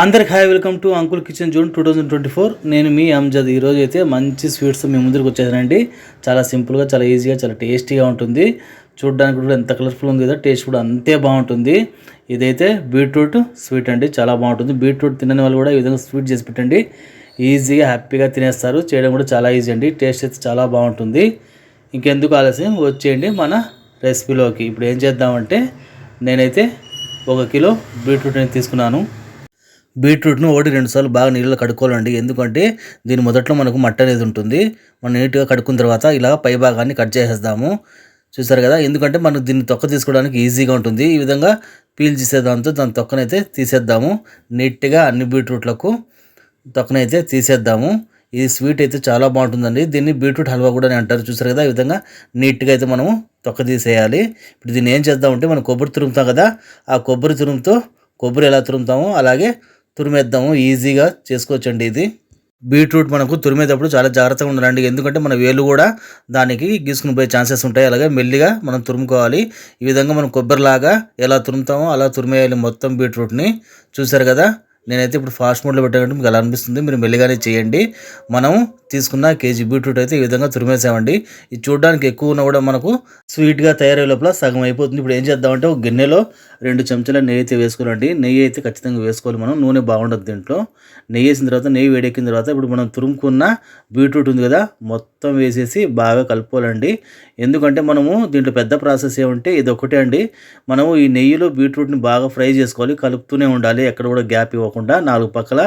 అందరికి hi welcome to uncle kitchen June two thousand twenty four. నేను మీ అంజద్. ఈరోజు అయితే మంచి స్వీట్స్ మీ ముందుకు వచ్చేసానండి. చాలా సింపుల్గా చాలా ఈజీగా చాలా టేస్టీగా ఉంటుంది. చూడడానికి కూడా ఎంత కలర్ఫుల్ ఉంది కదా టేస్ట్ కూడా అంతే బాగుంటుంది. ఇదైతే బీట్రూట్ స్వీట్ అండి చాలా బాగుంటుంది. బీట్రూట్ తినని వాళ్ళు కూడా ఈ విధంగా స్వీట్ చేసి పెట్టండి. ఈజీగా హ్యాపీగా తినేస్తారు. చేయడం కూడా చాలా ఈజీ అండి. టేస్ట్ అయితే చాలా బాగుంటుంది. ఇంకెందుకు ఆలస్యం? వచ్చేయండి మన రెసిపీలోకి ఇప్పుడు ఏం చేద్దామంటే నేనైతే ఒక కిలో బీట్రూట్ అనేది తీసుకున్నాను. బీట్రూట్ను ఒకటి రెండు సార్లు బాగా నీళ్ళలో కడుక్కోవాలండి. ఎందుకంటే దీని మొదట్లో మనకు మట్ట అనేది ఉంటుంది. మనం నీట్గా కడుక్కున్న తర్వాత ఇలా పై భాగాన్ని కట్ చేసేద్దాము. చూసారు కదా? ఎందుకంటే మనకు దీన్ని తొక్క తీసుకోవడానికి ఈజీగా ఉంటుంది. ఈ విధంగా పీల్ చేసేదాంతో దాని తొక్కనైతే తీసేద్దాము. నీట్గా అన్ని బీట్రూట్లకు తొక్కనైతే తీసేద్దాము. ఈ స్వీట్ అయితే చాలా బాగుంటుందండి. దీన్ని బీట్రూట్ హల్వా కూడా అని అంటారు. చూసారు కదా? ఈ విధంగా నీట్గా అయితే మనము తొక్క తీసేయాలి. ఇప్పుడు దీన్ని ఏం చేద్దామంటే మనం కొబ్బరి తురుముతాం కదా? ఆ కొబ్బరి తురుముతో కొబ్బరి ఎలా తురుముతామో అలాగే తురిమేద్దాము. ఈజీగా చేసుకోవచ్చండి ఇది. బీట్రూట్ మనకు తురిమేటప్పుడు చాలా జాగ్రత్తగా ఉండాలండి. ఎందుకంటే మన వేలు కూడా దానికి గీసుకుని పోయే ఛాన్సెస్ ఉంటాయి. అలాగే మెల్లిగా మనం తురుముకోవాలి. ఈ విధంగా మనం కొబ్బరిలాగా ఎలా తురుముతామో అలా తురిమేయాలి మొత్తం బీట్రూట్ని. చూసారు కదా? నేనైతే ఇప్పుడు ఫాస్ట్ మోడ్లో పెట్టాలంటే మీకు అలా అనిపిస్తుంది. మీరు మెల్లిగానే చేయండి. మనం తీసుకున్న కేజీ బీట్రూట్ అయితే ఈ విధంగా తురిమేసామండి. ఇది చూడడానికి ఎక్కువ ఉన్న కూడా మనకు స్వీట్గా తయారయ్యే లోపల సగం అయిపోతుంది. ఇప్పుడు ఏం చేద్దామంటే ఒక గిన్నెలో రెండు చెంచాల నెయ్యి అయితే వేసుకోవాలండి. నెయ్యి అయితే ఖచ్చితంగా వేసుకోవాలి మనం. నూనె బాగుండదు దీంట్లో. నెయ్యి వేసిన తర్వాత నెయ్యి వేడెక్కిన తర్వాత ఇప్పుడు మనం తురుముకున్న బీట్రూట్ ఉంది కదా మొత్తం వేసేసి బాగా కలుపుకోవాలండి. ఎందుకంటే మనము దీంట్లో పెద్ద ప్రాసెస్ ఏమంటే ఇది ఒకటే అండి. మనము ఈ నెయ్యిలో బీట్రూట్ని బాగా ఫ్రై చేసుకోవాలి. కలుపుతూనే ఉండాలి. ఎక్కడ కూడా గ్యాప్ ఇవ్వకుండా నాలుగు పక్కల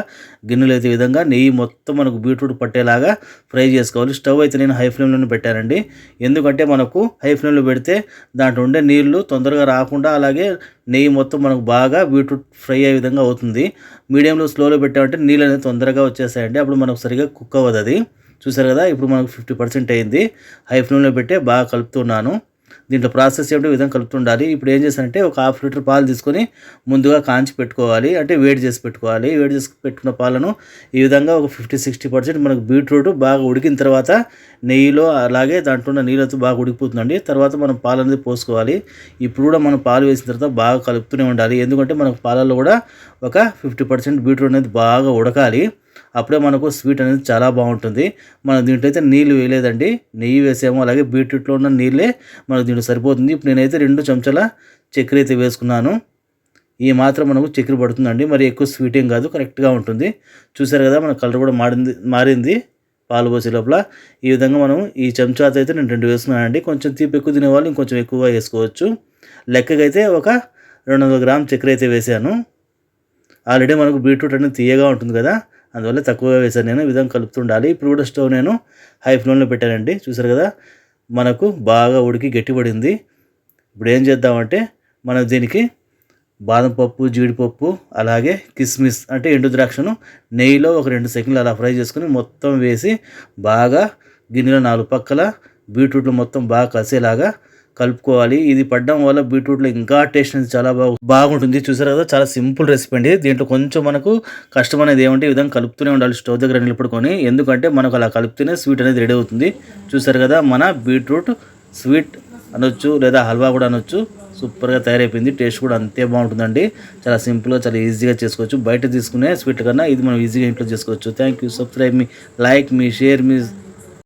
గిన్నెలు అయితే విధంగా నెయ్యి మొత్తం మనకు బీట్రూట్ పట్టేలాగా ఫ్రై చేసుకోవాలి. స్టవ్ అయితే నేను హై ఫ్లేమ్లోనే పెట్టానండి. ఎందుకంటే మనకు హై ఫ్లేమ్లో పెడితే దాంట్లో ఉండే నీళ్ళు తొందరగా రాకుండా అలాగే నెయ్యి మొత్తం మనకు బాగా బీట్రూట్ ఫ్రై అయ్యే విధంగా అవుతుంది. మీడియంలో స్లోలో పెట్టామంటే నీళ్ళు అనేది తొందరగా వచ్చేసాయండి అప్పుడు మనకు సరిగా కుక్ అవ్వదు అది. చూసారు కదా? ఇప్పుడు మనకు ఫిఫ్టీ పర్సెంట్ అయింది. హై ఫ్లేమ్లో పెట్టి బాగా కలుపుతున్నాను. దీంట్లో ప్రాసెస్ ఏమిటో ఈ విధంగా కలుపుతుండాలి. ఇప్పుడు ఏం చేస్తానంటే ఒక హాఫ్ లీటర్ పాలు తీసుకొని ముందుగా కాంచి పెట్టుకోవాలి. అంటే వేడి చేసి పెట్టుకోవాలి. వేడి చేసి పెట్టుకున్న పాలను ఈ విధంగా ఒక ఫిఫ్టీ సిక్స్టీ పర్సెంట్ మనకు బీట్రూట్ బాగా ఉడికిన తర్వాత నెయ్యిలో అలాగే దాంట్లో ఉన్న నీళ్ళతో బాగా ఉడికిపోతుందండి. తర్వాత మనం పాలు అనేది పోసుకోవాలి. ఇప్పుడు కూడా మనం పాలు వేసిన తర్వాత బాగా కలుపుతూనే ఉండాలి. ఎందుకంటే మనకు పాలల్లో కూడా ఒక ఫిఫ్టీ పర్సెంట్ బీట్రూట్ అనేది బాగా ఉడకాలి. అప్పుడే మనకు స్వీట్ అనేది చాలా బాగుంటుంది. మనం దీంట్లో అయితే నీళ్ళు వేయలేదండి. నెయ్యి వేసాము. అలాగే బీట్రూట్లో ఉన్న నీళ్ళే మనకు దీంట్లో సరిపోతుంది. ఇప్పుడు నేనైతే రెండు చెంచాల చక్కెర అయితే వేసుకున్నాను. ఈ మాత్రం మనకు చక్కెర పడుతుందండి. మరి ఎక్కువ స్వీట్ ఏం కాదు. కరెక్ట్గా ఉంటుంది. చూసారు కదా మన కలర్ కూడా మారింది మారింది పాలు పోసే లోపల. ఈ విధంగా మనం ఈ చెంచాతో అయితే నేను రెండు వేసుకున్నానండి. కొంచెం తీపి ఎక్కువ తినేవాళ్ళు ఇంకొంచెం ఎక్కువగా వేసుకోవచ్చు. లెక్కకైతే ఒక రెండు వందల గ్రామ్ చక్కెర అయితే వేసాను. ఆల్రెడీ మనకు బీట్రూట్ అనేది తీయగా ఉంటుంది కదా. అందువల్ల తక్కువగా వేసాను నేను విధంగా కలుపుతుండాలి. ఇప్పుడు కూడా స్టవ్ నేను హై ఫ్లేమ్లో పెట్టానండి. చూసారు కదా మనకు బాగా ఉడికి గట్టిపడింది. ఇప్పుడు ఏం చేద్దామంటే మనం దీనికి బాదం పప్పు జీడిపప్పు అలాగే కిస్మిస్ అంటే ఎండు ద్రాక్షను నెయ్యిలో ఒక రెండు సెకండ్లు అలా ఫ్రై చేసుకుని మొత్తం వేసి బాగా గిన్నెలో నాలుగు పక్కల బీట్రూట్లు మొత్తం బాగా కలిసేలాగా కలుపుకోవాలి. ఇది పడడం వల్ల బీట్రూట్లో ఇంకా టేస్ట్ అనేది చాలా బాగు బాగుంటుంది. చూసారు కదా చాలా సింపుల్ రెసిపీ అండి. దీంట్లో కొంచెం మనకు కష్టం అనేది ఏమంటే ఈ విధంగా కలుపుతూనే ఉండాలి స్టవ్ దగ్గర నిలబడుకొని. ఎందుకంటే మనకు అలా కలిపితేనే స్వీట్ అనేది రెడీ అవుతుంది. చూసారు కదా మన బీట్రూట్ స్వీట్ అనొచ్చు లేదా హల్వా కూడా అనొచ్చు. సూపర్గా తయారైపోయింది. టేస్ట్ కూడా అంతే బాగుంటుందండి. చాలా సింపుల్గా చాలా ఈజీగా చేసుకోవచ్చు. బయట తీసుకునే స్వీట్ కన్నా ఇది మనం ఈజీగా ఇంట్లో చేసుకోవచ్చు. థ్యాంక్ యూ సబ్స్క్రైబ్ మీ లైక్ మీ షేర్ మీ